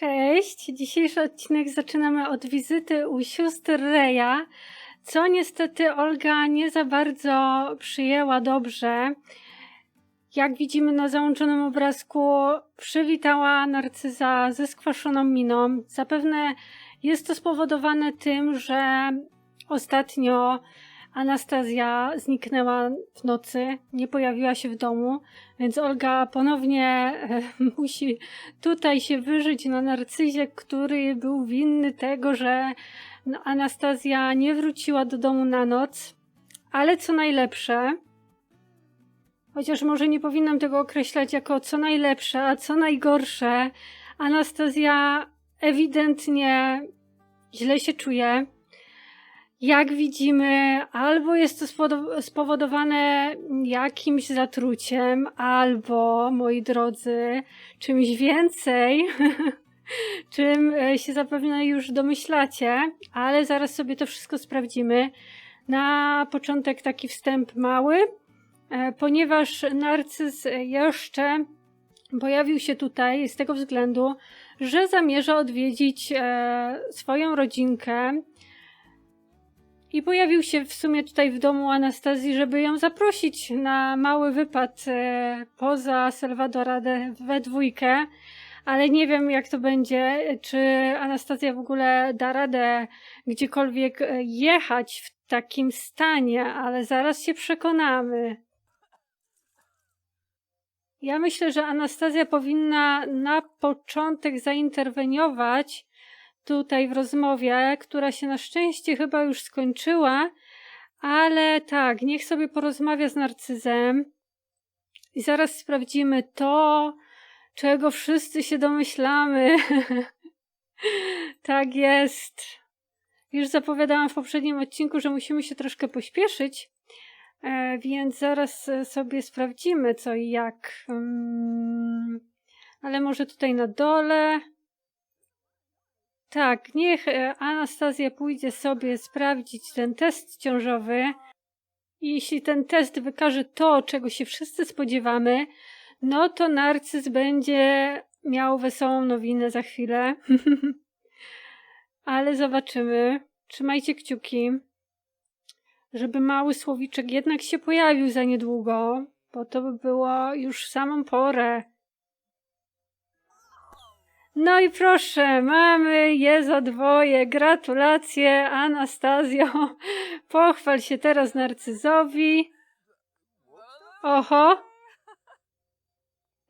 Cześć! Dzisiejszy odcinek zaczynamy od wizyty u sióstr Reja, co niestety Olga nie za bardzo przyjęła dobrze. Jak widzimy na załączonym obrazku, przywitała narcyza ze skwaszoną miną. Zapewne jest to spowodowane tym, że ostatnio Anastazja zniknęła w nocy, nie pojawiła się w domu, więc Olga ponownie e, musi tutaj się wyżyć na narcyzie, który był winny tego, że no, Anastazja nie wróciła do domu na noc. Ale co najlepsze, chociaż może nie powinnam tego określać jako co najlepsze, a co najgorsze, Anastazja ewidentnie źle się czuje jak widzimy, albo jest to spowodowane jakimś zatruciem, albo, moi drodzy, czymś więcej, czym e, się zapewne już domyślacie, ale zaraz sobie to wszystko sprawdzimy. Na początek taki wstęp mały, e, ponieważ narcyz jeszcze pojawił się tutaj z tego względu, że zamierza odwiedzić e, swoją rodzinkę i pojawił się w sumie tutaj w domu Anastazji, żeby ją zaprosić na mały wypad e, poza Salvadora we dwójkę. Ale nie wiem, jak to będzie, czy Anastazja w ogóle da radę gdziekolwiek e, jechać w takim stanie, ale zaraz się przekonamy. Ja myślę, że Anastazja powinna na początek zainterweniować tutaj w rozmowie, która się na szczęście chyba już skończyła, ale tak, niech sobie porozmawia z narcyzem i zaraz sprawdzimy to, czego wszyscy się domyślamy. tak jest. Już zapowiadałam w poprzednim odcinku, że musimy się troszkę pośpieszyć, e, więc zaraz sobie sprawdzimy co i jak. Mm, ale może tutaj na dole. Tak, niech e, Anastazja pójdzie sobie sprawdzić ten test ciążowy. I jeśli ten test wykaże to, czego się wszyscy spodziewamy, no to narcyz będzie miał wesołą nowinę za chwilę. Ale zobaczymy. Trzymajcie kciuki, żeby mały słowiczek jednak się pojawił za niedługo, bo to by było już w samą porę. No i proszę, mamy je za dwoje. Gratulacje, Anastazjo. Pochwal się teraz narcyzowi. Oho.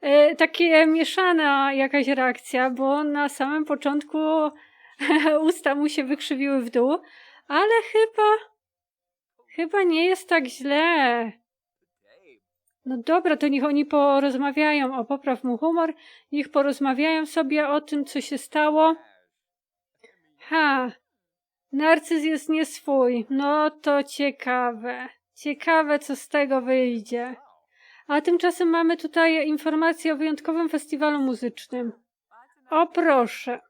E, takie mieszana jakaś reakcja, bo na samym początku usta mu się wykrzywiły w dół, ale chyba, chyba nie jest tak źle. No dobra, to niech oni porozmawiają o popraw mu humor, niech porozmawiają sobie o tym, co się stało. Ha, narcyz jest nieswój. No to ciekawe. Ciekawe, co z tego wyjdzie. A tymczasem mamy tutaj informację o wyjątkowym festiwalu muzycznym. O proszę.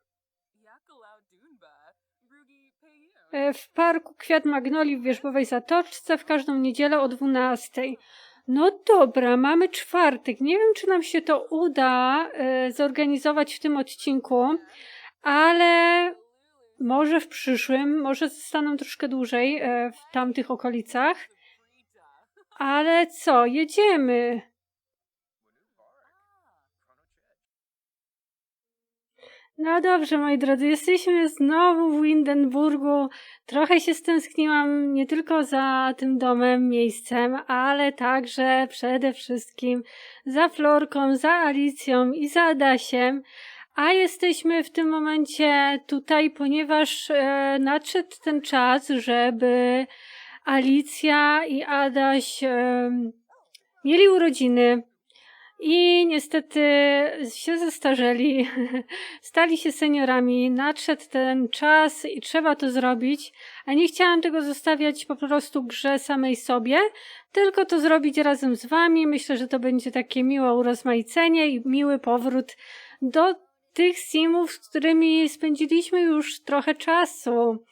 E, w parku Kwiat Magnolii w Wierzbowej Zatoczce w każdą niedzielę o 12. No dobra, mamy czwartek. Nie wiem, czy nam się to uda e, zorganizować w tym odcinku, ale może w przyszłym, może zostaną troszkę dłużej e, w tamtych okolicach. Ale co, jedziemy. No dobrze, moi drodzy, jesteśmy znowu w Windenburgu. Trochę się stęskniłam nie tylko za tym domem, miejscem, ale także przede wszystkim za Florką, za Alicją i za Adasiem. A jesteśmy w tym momencie tutaj, ponieważ e, nadszedł ten czas, żeby Alicja i Adaś e, mieli urodziny. I niestety się zestarzeli, stali się seniorami, nadszedł ten czas i trzeba to zrobić, a nie chciałam tego zostawiać po prostu grze samej sobie, tylko to zrobić razem z wami. Myślę, że to będzie takie miłe urozmaicenie i miły powrót do tych simów, z którymi spędziliśmy już trochę czasu.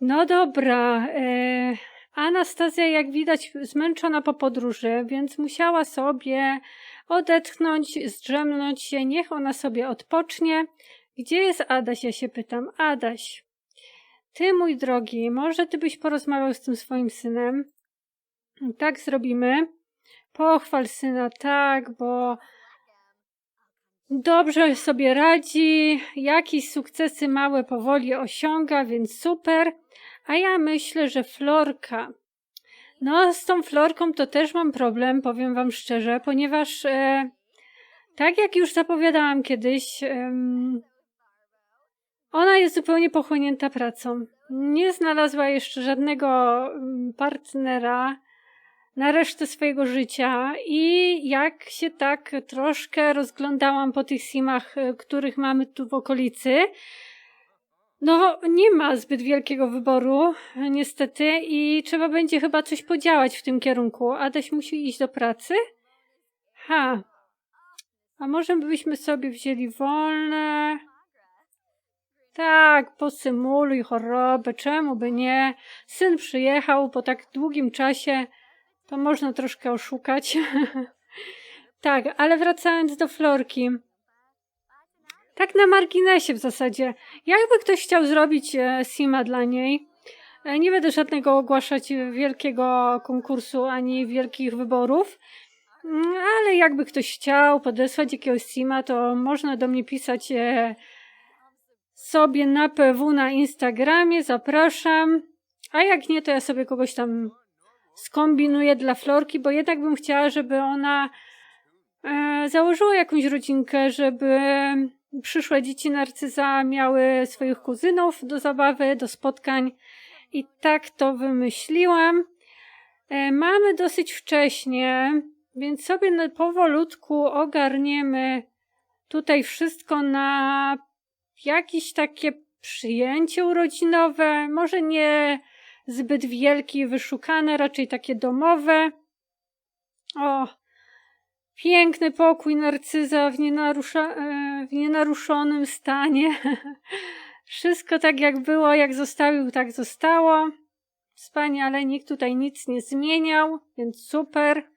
No dobra, e, Anastazja, jak widać, zmęczona po podróży, więc musiała sobie odetchnąć, zdrzemnąć się, niech ona sobie odpocznie. Gdzie jest Adaś, ja się pytam. Adaś, ty mój drogi, może ty byś porozmawiał z tym swoim synem? Tak zrobimy. Pochwal syna, tak, bo dobrze sobie radzi, jakieś sukcesy małe powoli osiąga, więc super. A ja myślę, że Florka. No, z tą Florką to też mam problem, powiem Wam szczerze, ponieważ e, tak jak już zapowiadałam kiedyś, em, ona jest zupełnie pochłonięta pracą. Nie znalazła jeszcze żadnego partnera na resztę swojego życia i jak się tak troszkę rozglądałam po tych simach, e, których mamy tu w okolicy, no nie ma zbyt wielkiego wyboru, niestety, i trzeba będzie chyba coś podziałać w tym kierunku. Adaś musi iść do pracy? Ha. A może byśmy sobie wzięli wolne? Tak, posymuluj chorobę, czemu by nie? Syn przyjechał po tak długim czasie, to można troszkę oszukać. tak, ale wracając do Florki. Tak na marginesie w zasadzie. Jakby ktoś chciał zrobić e, Sima dla niej, e, nie będę żadnego ogłaszać wielkiego konkursu ani wielkich wyborów, mm, ale jakby ktoś chciał podesłać jakiegoś Sima, to można do mnie pisać e, sobie na PW na Instagramie, zapraszam. A jak nie, to ja sobie kogoś tam skombinuję dla Florki, bo jednak bym chciała, żeby ona założyła jakąś rodzinkę, żeby przyszłe dzieci narcyza miały swoich kuzynów do zabawy, do spotkań. I tak to wymyśliłam. E, mamy dosyć wcześnie, więc sobie powolutku ogarniemy tutaj wszystko na jakieś takie przyjęcie urodzinowe, może nie zbyt wielkie wyszukane, raczej takie domowe. O, piękny pokój narcyza w, nienarusza, e, w nienaruszonym stanie. Wszystko tak jak było, jak zostawił, tak zostało. Wspaniale, nikt tutaj nic nie zmieniał, więc super.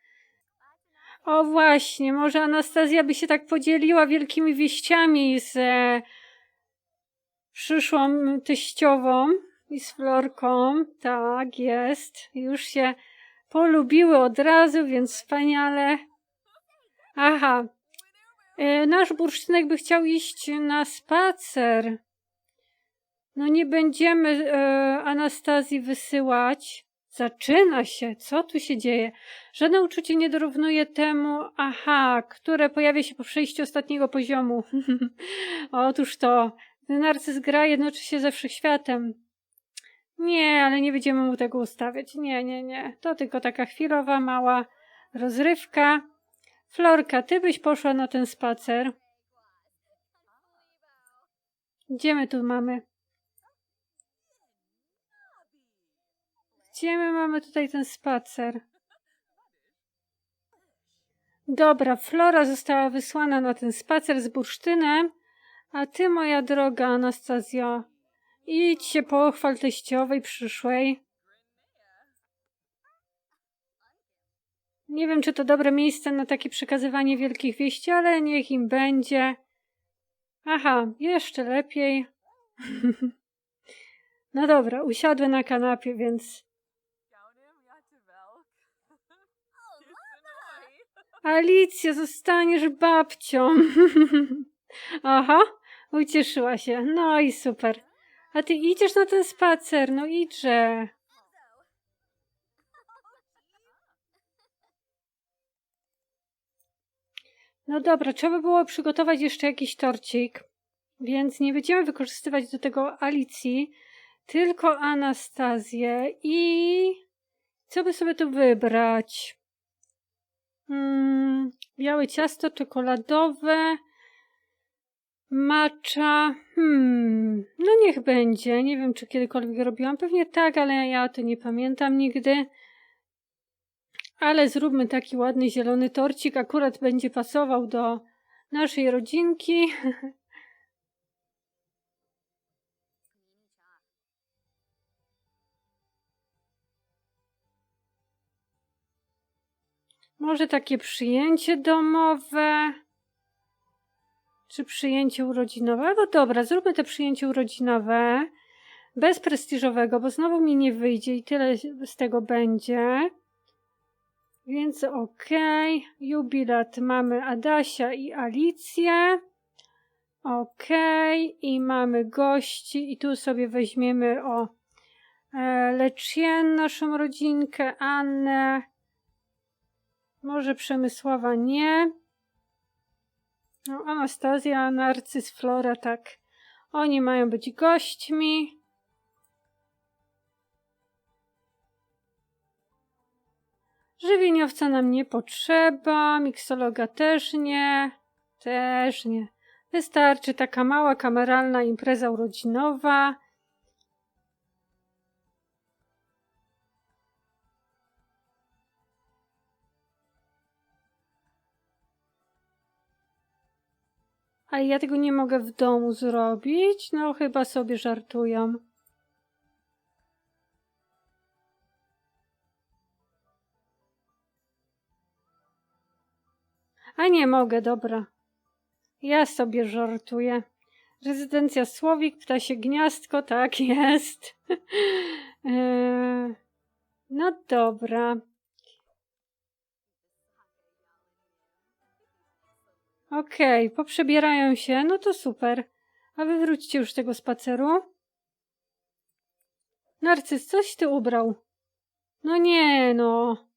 O właśnie, może Anastazja by się tak podzieliła wielkimi wieściami z e, przyszłą teściową i z Florką. Tak, jest. Już się polubiły od razu, więc wspaniale. Aha. E, nasz bursztynek by chciał iść na spacer. No nie będziemy e, Anastazji wysyłać. Zaczyna się. Co tu się dzieje? Żadne uczucie nie dorównuje temu, aha, które pojawia się po przejściu ostatniego poziomu. Otóż to. Narcyz gra jednoczy się ze wszechświatem. Nie, ale nie będziemy mu tego ustawiać. Nie, nie, nie. To tylko taka chwilowa, mała rozrywka. Florka, ty byś poszła na ten spacer. Gdzie my tu mamy? Gdzie my mamy tutaj ten spacer? Dobra, Flora została wysłana na ten spacer z bursztynem, a ty, moja droga Anastazjo, idź się pochwal teściowej przyszłej. Nie wiem, czy to dobre miejsce na takie przekazywanie wielkich wieści, ale niech im będzie. Aha, jeszcze lepiej. no dobra, usiadłem na kanapie, więc. Alicja, zostaniesz babcią. Aha, ucieszyła się. No i super. A ty idziesz na ten spacer, no idźże. No dobra, trzeba było przygotować jeszcze jakiś torcik, więc nie będziemy wykorzystywać do tego Alicji, tylko Anastazję i co by sobie tu wybrać? Hmm, białe ciasto czekoladowe, Macza, hmm, no niech będzie. Nie wiem, czy kiedykolwiek robiłam. Pewnie tak, ale ja to nie pamiętam nigdy. Ale zróbmy taki ładny zielony torcik. Akurat będzie pasował do naszej rodzinki. Może takie przyjęcie domowe. Czy przyjęcie urodzinowe? Albo dobra, zróbmy te przyjęcie urodzinowe. Bez prestiżowego, bo znowu mi nie wyjdzie i tyle z tego będzie. Więc okej. Jubilat mamy Adasia i Alicję. Okej. I mamy gości. I tu sobie weźmiemy o e, Lecien, naszą rodzinkę, Annę. Może Przemysława nie. No, Anastazja, Narcyz, Flora, tak. Oni mają być gośćmi. Żywieniowca nam nie potrzeba, miksologa też nie, też nie. Wystarczy taka mała kameralna impreza urodzinowa. A ja tego nie mogę w domu zrobić? No chyba sobie żartują. A nie mogę, dobra. Ja sobie żartuję. Rezydencja Słowik, ptasie gniazdko, tak jest. Eee, no dobra. Okej, poprzebierają się, no to super. A wy wróćcie już tego spaceru. Narcyz, coś ty ubrał. No nie, no.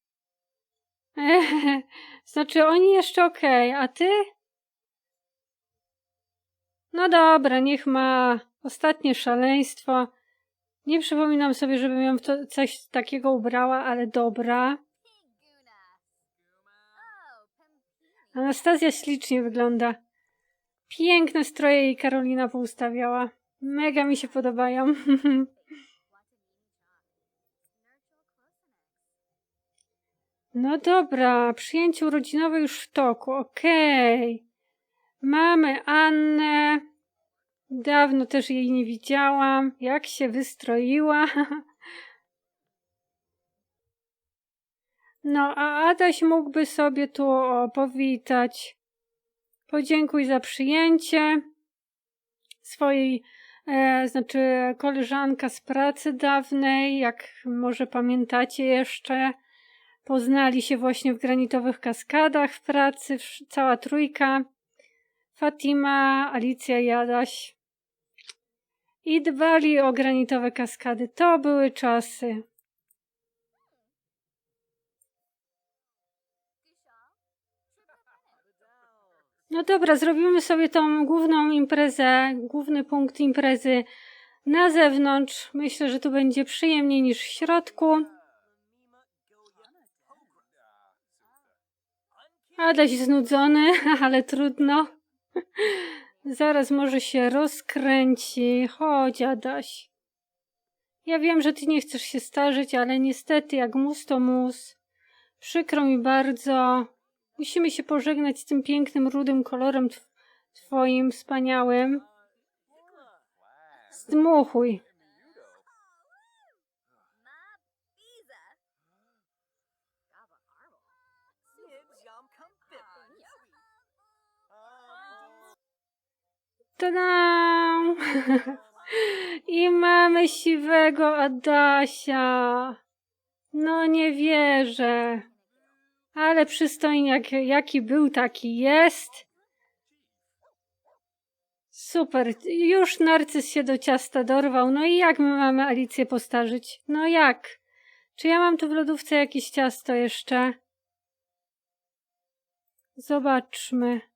Znaczy oni jeszcze okej, a ty? No dobra, niech ma ostatnie szaleństwo. Nie przypominam sobie, żebym ją w to coś takiego ubrała, ale dobra. Anastazja ślicznie wygląda. Piękne stroje jej Karolina poustawiała. Mega mi się podobają. No dobra, przyjęcie urodzinowe już w toku, okej. Mamy Annę. Dawno też jej nie widziałam. Jak się wystroiła. No, a Adaś mógłby sobie tu powitać. Podziękuj za przyjęcie swojej, e, znaczy koleżanka z pracy dawnej, jak może pamiętacie jeszcze. Poznali się właśnie w granitowych kaskadach w pracy, cała trójka. Fatima, Alicja i Adaś. I dbali o granitowe kaskady. To były czasy. No dobra, zrobimy sobie tą główną imprezę, główny punkt imprezy na zewnątrz. Myślę, że tu będzie przyjemniej niż w środku. Adaś znudzony, ale trudno. Zaraz może się rozkręci. Chodź, Adaś. Ja wiem, że ty nie chcesz się starzyć, ale niestety jak mus to mus. Przykro mi bardzo. Musimy się pożegnać z tym pięknym, rudym kolorem tw- twoim, wspaniałym. Zdmuchuj. Tada! I mamy siwego Adasia. No nie wierzę. Ale przystojniak jaki był, taki jest. Super. Już narcyz się do ciasta dorwał. No i jak my mamy Alicję postarzyć? No jak? Czy ja mam tu w lodówce jakieś ciasto jeszcze? Zobaczmy.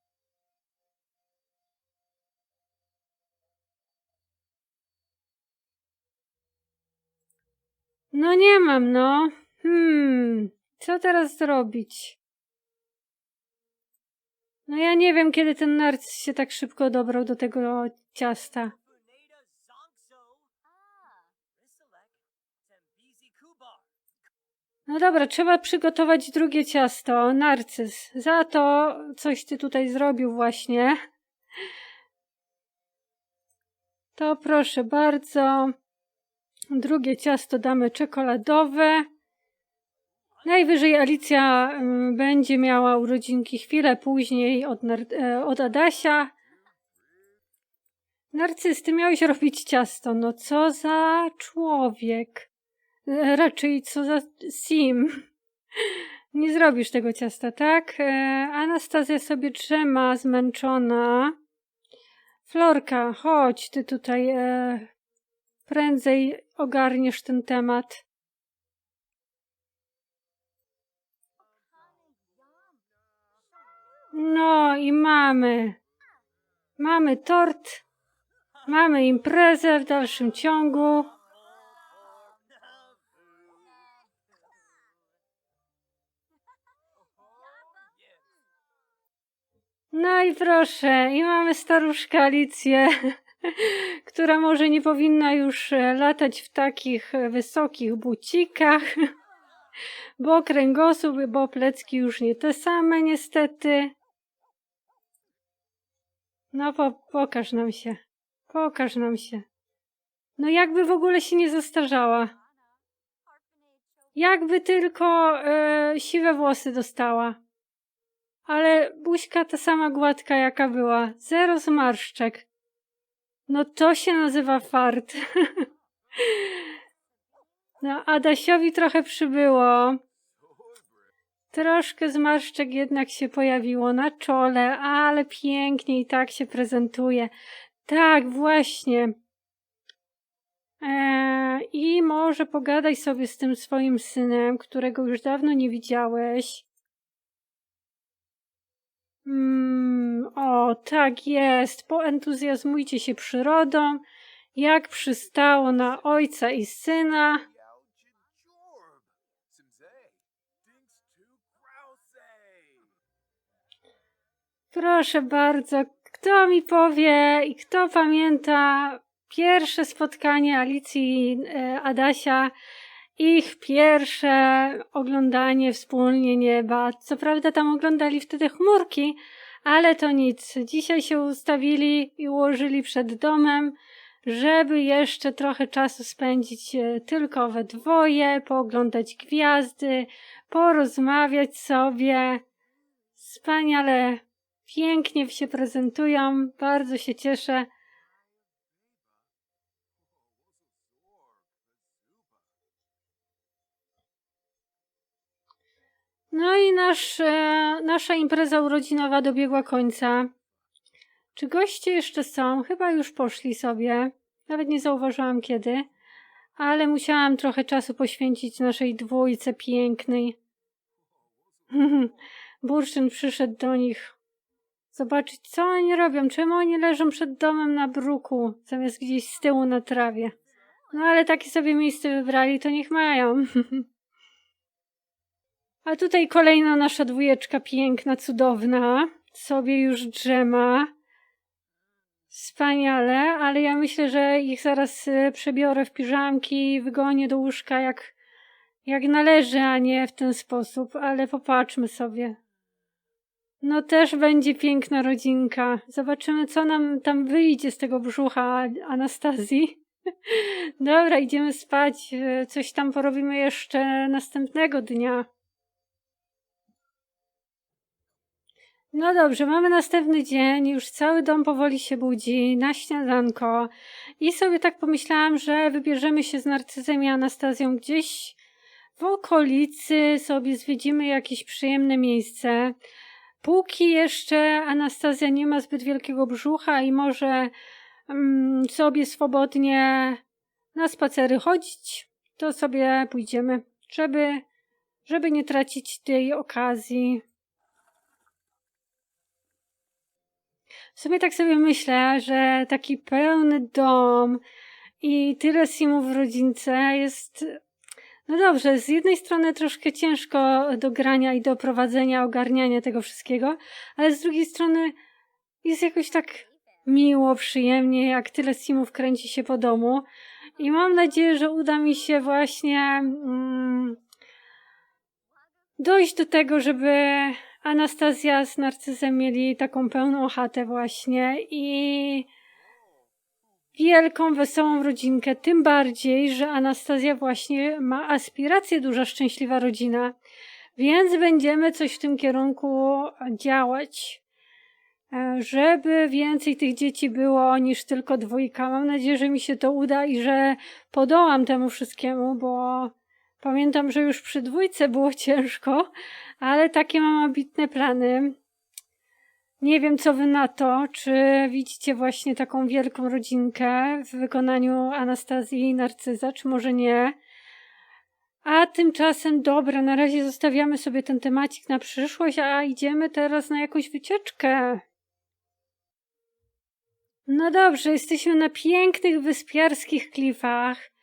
No nie mam, no. Hmm, co teraz zrobić? No ja nie wiem, kiedy ten narcyz się tak szybko dobrał do tego ciasta. No dobra, trzeba przygotować drugie ciasto. Narcyz, za to coś ty tutaj zrobił właśnie. To proszę bardzo. Drugie ciasto damy czekoladowe. Najwyżej Alicja mm, będzie miała urodzinki chwilę później od, e, od Adasia. Narcysty, miałeś robić ciasto. No co za człowiek. E, Raczej co za sim. Nie zrobisz tego ciasta, tak? E, Anastazja sobie trzyma, zmęczona. Florka, chodź, ty tutaj prędzej ogarniesz ten temat. No i mamy. Mamy tort. Mamy imprezę w dalszym ciągu. No i proszę, i mamy staruszkę Alicję, która może nie powinna już e, latać w takich e, wysokich bucikach, bo kręgosłup, bo plecki już nie te same niestety. No po, pokaż nam się, pokaż nam się. No jakby w ogóle się nie zastarzała. Jakby tylko e, siwe włosy dostała. Ale buźka ta sama gładka jaka była. Zero zmarszczek. No to się nazywa fart. No Adasiowi trochę przybyło. Troszkę zmarszczek jednak się pojawiło na czole, ale pięknie i tak się prezentuje. Tak, właśnie. Eee, I może pogadaj sobie z tym swoim synem, którego już dawno nie widziałeś. Mm, o, tak jest. Poentuzjazmujcie się przyrodą, jak przystało na ojca i syna. Proszę bardzo, kto mi powie i kto pamięta pierwsze spotkanie Alicji e, Adasia, ich pierwsze oglądanie wspólnie nieba. Co prawda tam oglądali wtedy chmurki, ale to nic. Dzisiaj się ustawili i ułożyli przed domem, żeby jeszcze trochę czasu spędzić e, tylko we dwoje, pooglądać gwiazdy, porozmawiać sobie. Wspaniale, pięknie się prezentują, bardzo się cieszę. No i nasz, e, nasza impreza urodzinowa dobiegła końca. Czy goście jeszcze są? Chyba już poszli sobie. Nawet nie zauważyłam kiedy. Ale musiałam trochę czasu poświęcić naszej dwójce pięknej. Bursztyn przyszedł do nich zobaczyć, co oni robią, czemu oni leżą przed domem na bruku, zamiast gdzieś z tyłu na trawie. No ale takie sobie miejsce wybrali, to niech mają. A tutaj kolejna nasza dwójeczka piękna, cudowna. Sobie już drzema. Wspaniale, ale ja myślę, że ich zaraz y, przebiorę w piżamki i wygonię do łóżka jak, jak należy, a nie w ten sposób, ale popatrzmy sobie. No też będzie piękna rodzinka. Zobaczymy, co nam tam wyjdzie z tego brzucha Anastazji. Dobra, idziemy spać. Y, coś tam porobimy jeszcze następnego dnia. No dobrze, mamy następny dzień, już cały dom powoli się budzi na śniadanko i sobie tak pomyślałam, że wybierzemy się z Narcyzem i Anastazją gdzieś w okolicy, sobie zwiedzimy jakieś przyjemne miejsce. Póki jeszcze Anastazja nie ma zbyt wielkiego brzucha i może mm, sobie swobodnie na spacery chodzić, to sobie pójdziemy, żeby, żeby nie tracić tej okazji. W sumie tak sobie myślę, że taki pełny dom i tyle simów w rodzince jest. No dobrze, z jednej strony troszkę ciężko do grania i do prowadzenia, ogarniania tego wszystkiego, ale z drugiej strony jest jakoś tak miło, przyjemnie, jak tyle simów kręci się po domu. I mam nadzieję, że uda mi się właśnie mm, dojść do tego, żeby Anastazja z Narcyzem mieli taką pełną chatę właśnie i wielką, wesołą rodzinkę. Tym bardziej, że Anastazja właśnie ma aspiracje duża, szczęśliwa rodzina, więc będziemy coś w tym kierunku działać. e, żeby więcej tych dzieci było niż tylko dwójka. Mam nadzieję, że mi się to uda i że podołam temu wszystkiemu, bo pamiętam, że już przy dwójce było ciężko, ale takie mam ambitne plany. Nie wiem, co wy na to. Czy widzicie właśnie taką wielką rodzinkę w wykonaniu Anastazji i Narcyza, czy może nie? A tymczasem, dobra, na razie zostawiamy sobie ten temacik na przyszłość, a idziemy teraz na jakąś wycieczkę. No dobrze, jesteśmy na pięknych wyspiarskich klifach,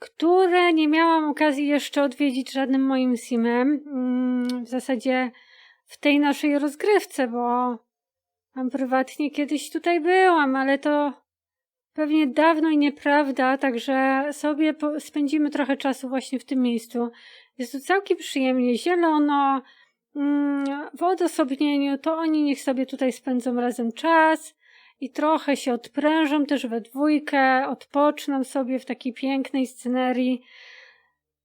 które nie miałam okazji jeszcze odwiedzić żadnym moim simem. Mm, w zasadzie w tej naszej rozgrywce, bo tam prywatnie kiedyś tutaj byłam, ale to pewnie dawno i nieprawda, także sobie spędzimy trochę czasu właśnie w tym miejscu. Jest tu całkiem przyjemnie, zielono, mm, w odosobnieniu, to oni niech sobie tutaj spędzą razem czas i trochę się odprężą też we dwójkę, odpoczną sobie w takiej pięknej scenerii.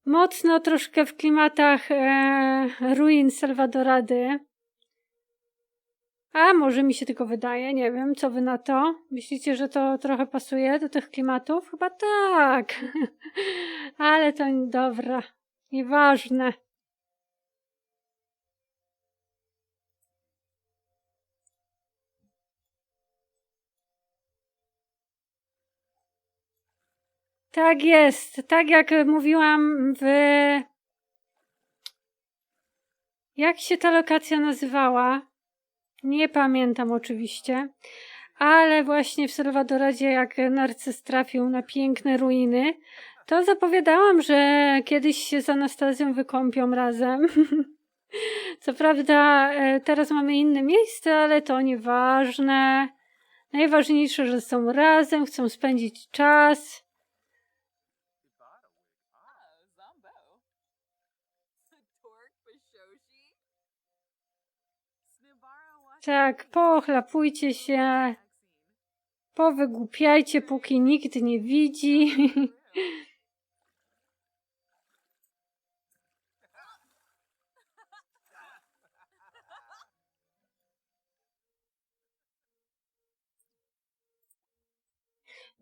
Mocno troszkę w klimatach e, ruin Salvadorady. A może mi się tylko wydaje, nie wiem, co wy na to? Myślicie, że to trochę pasuje do tych klimatów? Chyba tak. Ale to dobra, nieważne. Tak jest, tak jak mówiłam w. Jak się ta lokacja nazywała? Nie pamiętam oczywiście, ale właśnie w Salwadoradzie, jak narcyz trafił na piękne ruiny, to zapowiadałam, że kiedyś się z Anastazją wykąpią razem. Co prawda, e, teraz mamy inne miejsce, ale to nieważne. Najważniejsze, że są razem, chcą spędzić czas. Tak, pochlapujcie się, powygłupiajcie, póki nikt nie widzi.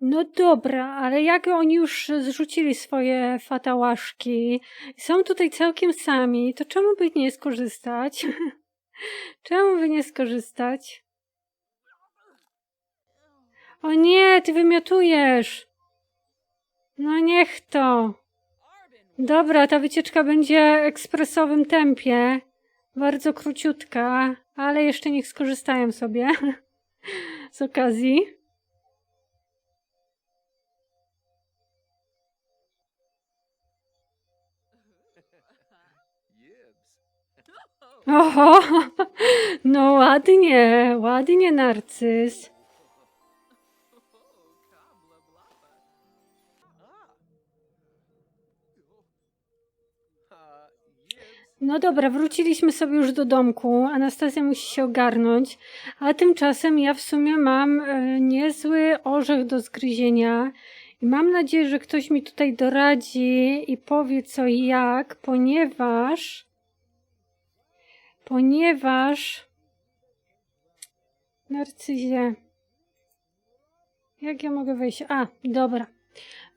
No dobra, ale jak oni już zrzucili swoje fatałaszki, są tutaj całkiem sami, to czemu by nie skorzystać? Czemu by nie skorzystać? O nie, ty wymiotujesz. No niech to. Dobra, ta wycieczka będzie ekspresowym tempie. Bardzo króciutka, ale jeszcze niech skorzystają sobie z okazji. Oho, no ładnie, ładnie, narcyz. No dobra, wróciliśmy sobie już do domku. Anastazja musi się ogarnąć, a tymczasem ja w sumie mam e, niezły orzech do zgryzienia i mam nadzieję, że ktoś mi tutaj doradzi i powie co i jak, ponieważ ponieważ narcyzie jak ja mogę wejść? A, dobra.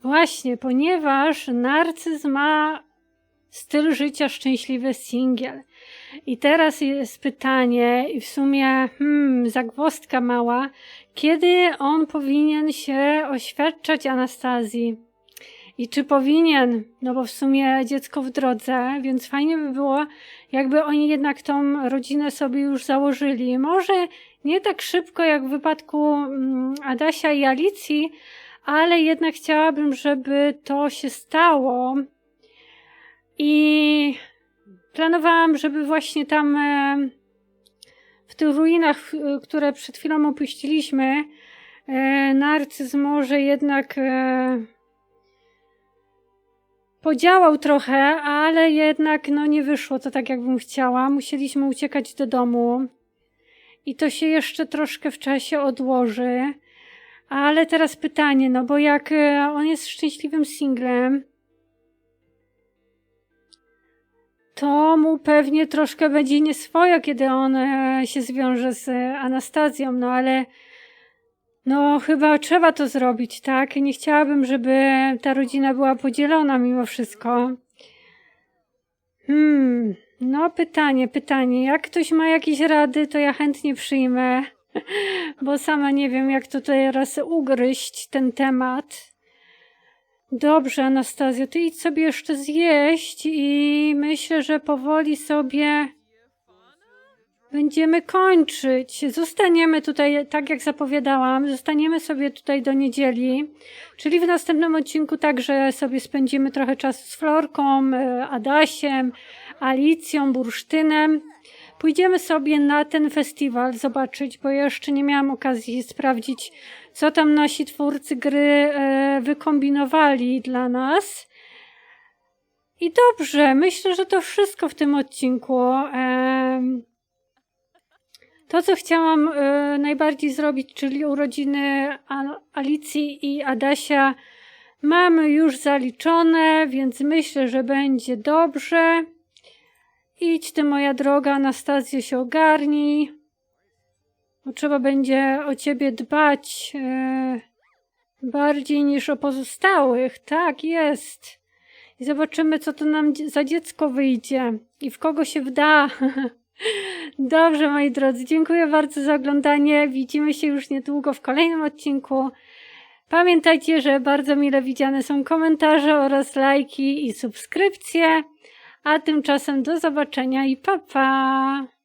Właśnie, ponieważ narcyz ma styl życia szczęśliwy singiel. I teraz jest pytanie, i w sumie hmm, zagwostka mała, kiedy on powinien się oświadczać Anastazji? I czy powinien? No bo w sumie dziecko w drodze, więc fajnie by było, jakby oni jednak tą rodzinę sobie już założyli. Może nie tak szybko jak w wypadku mm, Adasia i Alicji, ale jednak chciałabym, żeby to się stało. I planowałam, żeby właśnie tam e, w tych ruinach, które przed chwilą opuściliśmy, e, narcyz może jednak e, podziałał trochę, ale jednak no nie wyszło to tak, jakbym chciała. Musieliśmy uciekać do domu i to się jeszcze troszkę w czasie odłoży. Ale teraz pytanie, no bo jak on jest szczęśliwym singlem, to mu pewnie troszkę będzie nieswojo, kiedy on e, się zwiąże z Anastazją, no ale no chyba trzeba to zrobić, tak? Nie chciałabym, żeby ta rodzina była podzielona mimo wszystko. Hmm, no pytanie, pytanie. Jak ktoś ma jakieś rady, to ja chętnie przyjmę, bo sama nie wiem, jak to teraz ugryźć ten temat. Dobrze, Anastazjo, ty idź sobie jeszcze zjeść i myślę, że powoli sobie będziemy kończyć. Zostaniemy tutaj, tak jak zapowiadałam, zostaniemy sobie tutaj do niedzieli, czyli w następnym odcinku także sobie spędzimy trochę czasu z Florką, e, Adasiem, Alicją, Bursztynem. Pójdziemy sobie na ten festiwal zobaczyć, bo jeszcze nie miałam okazji sprawdzić, co tam nasi twórcy gry e, wykombinowali dla nas. I dobrze, myślę, że to wszystko w tym odcinku. To, co chciałam e, najbardziej zrobić, czyli urodziny Al- Alicji i Adasia, mamy już zaliczone, więc myślę, że będzie dobrze. Idź ty, moja droga Anastazjo, się ogarnij. Bo trzeba będzie o ciebie dbać e, bardziej niż o pozostałych. Tak, jest. I zobaczymy, co to nam za dziecko wyjdzie i w kogo się wda. Dobrze, moi drodzy, dziękuję bardzo za oglądanie. Widzimy się już niedługo w kolejnym odcinku. Pamiętajcie, że bardzo mile widziane są komentarze oraz lajki i subskrypcje. A tymczasem do zobaczenia i pa pa!